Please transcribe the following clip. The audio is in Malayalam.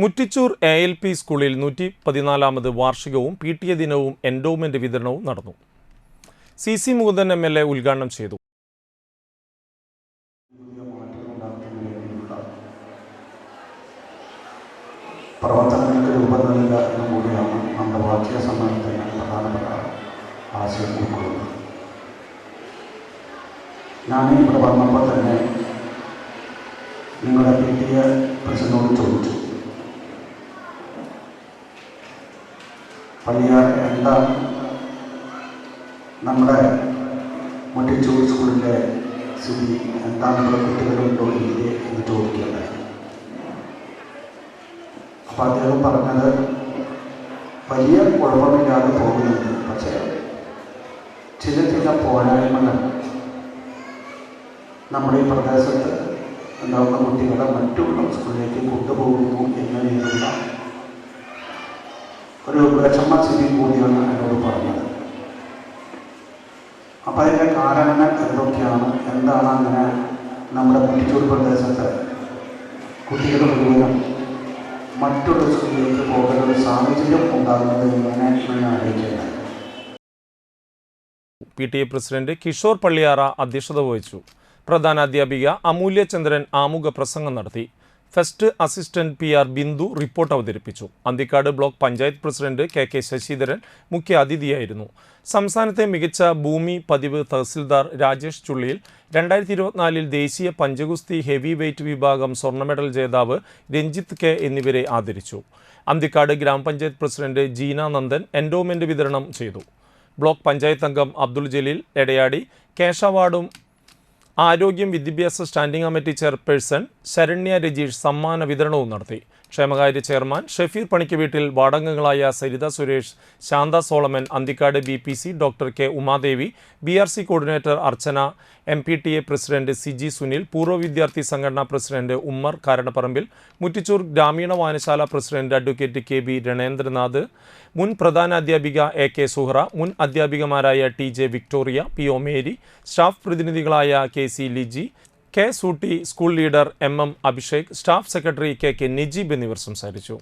മുറ്റിച്ചൂർ എ എൽ പി സ്കൂളിൽ നൂറ്റി പതിനാലാമത് വാർഷികവും പി ടി എ ദിനവും എൻഡോമെന്റ് വിതരണവും നടന്നു. C C Mukundan M L A ഉദ്ഘാടനം ചെയ്തു. പ്രവർത്തനങ്ങൾക്ക് രൂപം നൽകുക എന്നും കൂടിയാണ് നമ്മുടെ വാർഷിക സമ്മേളനത്തിൽ പ്രധാനപ്പെട്ട ആശയം ഉൾക്കൊള്ളുന്നത്. ഞാൻ ഇവിടെ വന്നപ്പോൾ തന്നെ നിങ്ങളുടെ പി ടി എ പ്രസിഡന്റോട് ചോദിച്ചു. പള്ളിയാർ എന്താണ് നമ്മുടെ മുട്ടിച്ചൂർ സ്കൂളിന്റെ സ്ഥിതി എന്താണ് നമ്മുടെ കുട്ടികളുണ്ടോ ഇല്ലേ എന്ന് ചോദിക്കുകയുണ്ടായി അപ്പം അദ്ദേഹം പറഞ്ഞത് വലിയ കുഴപ്പമില്ലാതെ പോകുന്നുണ്ട് പക്ഷേ ചില ചില പോരായ്മകൾ നമ്മുടെ ഈ പ്രദേശത്ത് ഉണ്ടാകുന്ന കുട്ടികളെ മറ്റുള്ള സ്കൂളിലേക്ക് കൊണ്ടുപോകുന്നു എന്നതിനുള്ള ഒരു വിഷമ സ്ഥിതി കൂടിയാണ് എന്നോട് പറഞ്ഞത്. അപ്പം അതിന്റെ കാരണങ്ങൾ എന്തൊക്കെയാണ്? എന്താണ് അങ്ങനെ നമ്മുടെ മുറ്റിച്ചൂർ പ്രദേശത്ത് കുട്ടികൾ മുഴുവനും മറ്റൊരു സ്കൂളിലേക്ക് പോകുന്ന ഒരു സാഹചര്യം ഉണ്ടാകുന്നത് എങ്ങനെ ആലോചിക്കുന്നത് P T A president Kishore Palliyara അധ്യക്ഷത വഹിച്ചു. പ്രധാന അധ്യാപിക അമൂല്യചന്ദ്രൻ ആമുഖ പ്രസംഗം നടത്തി. Fest assistant P R Bindu report അവതരിപ്പിച്ചു. Anthikad block panchayat president K K Sasidharan മുഖ്യ അതിഥിയായിരുന്നു. സംസ്ഥാനത്തെ മികച്ച ഭൂമി പതിവ് തഹസിൽദാർ രാജേഷ് ചുള്ളിയിൽ രണ്ടായിരത്തി ഇരുപത്തിനാലിൽ ദേശീയ പഞ്ചഗുസ്തി ഹെവി വെയ്റ്റ് വിഭാഗം സ്വർണ മെഡൽ ജേതാവ് രഞ്ജിത്ത് കെ എന്നിവരെ ആദരിച്ചു. അന്തിക്കാട് ഗ്രാമപഞ്ചായത്ത് പ്രസിഡന്റ് ജീന നന്ദൻ എൻഡോമെന്റ് വിതരണം ചെയ്തു. ബ്ലോക്ക് പഞ്ചായത്ത് അംഗം അബ്ദുൾ ജലീൽ എടയാടി കേശവാർഡും ആരോഗ്യം വിദ്യാഭ്യാസ standing committee chairperson Saranya Rajeesh സമ്മാന വിതരണവും നടത്തി. ക്ഷേമകാര്യ ചെയർമാൻ ഷെഫീർ പണിക്ക് വീട്ടിൽ വാടകങ്ങളായ Saritha Suresh Santha Solomon Anthikad B P C doctor K Umadevi B R C coordinator Archana M P T A president Siji Sunil പൂർവ വിദ്യാർത്ഥി സംഘടനാ പ്രസിഡന്റ് ഉമ്മർ കാരണപ്പറമ്പിൽ മുറ്റിച്ചൂർ ഗ്രാമീണ വായനശാല president advocate K B Ranendranath മുൻ പ്രധാന അധ്യാപിക എ കെ സുഹറ മുൻ അധ്യാപികമാരായ T J Victoria P O Mary staff പ്രതിനിധികളായ K C Liji K Sooty school leader M M Abhishek staff secretary K K Nijeeb എന്നിവർ സംസാരിച്ചു.